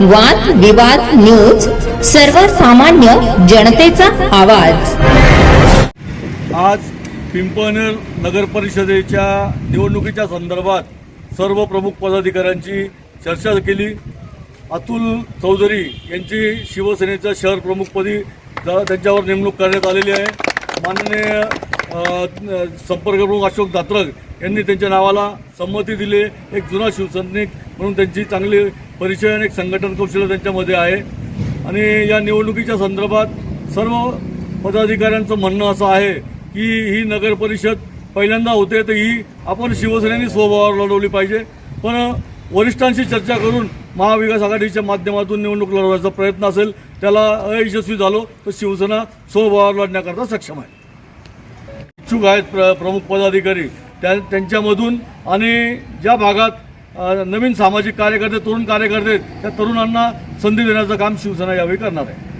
वाद विवाद न्यूज सर्वसामान्य जनतेचा आवाज. आज पिंपळनेर नगर परिषदेच्या निवडणुकीच्या संदर्भात सर्व प्रमुख पदाधिकाऱ्यांची चर्चा केली. अतुल चौधरी यांची शिवसेनेच्या शहर प्रमुखपदी त्यांच्यावर नेमणूक करण्यात आलेली आहे. माननीय संपर्कप्रमुख अशोक दात्रक यांनी त्यांच्या नावाला संमती दिली. एक जुना शिवसैनिक म्हणून त्यांची चांगली परिचय आणि एक संघटन कौशल्य त्यांच्यामध्ये आहे. आणि या निवडणुकीच्या संदर्भात सर्व पदाधिकाऱ्यांचं म्हणणं असं आहे की ही नगर परिषद पहिल्यांदा होते तर ही आपण शिवसेनेने स्वभावावर लढवली पाहिजे. पण वरिष्ठांशी चर्चा करून महाविकास आघाडीच्या माध्यमातून निवडणूक लढवायचा प्रयत्न असेल त्याला अयशस्वी झालो तर शिवसेना स्वभावावर लढण्याकरता सक्षम आहे. इच्छुक आहेत प्र प्रमुख पदाधिकारी त्या त्यांच्यामधून आणि ज्या भागात नवीन सामाजिक कार्यकर्ते तरुण कार्यकर्ते त्या तरुणांना संधी देण्याचं काम शिवसेना यावेळी करणार आहे.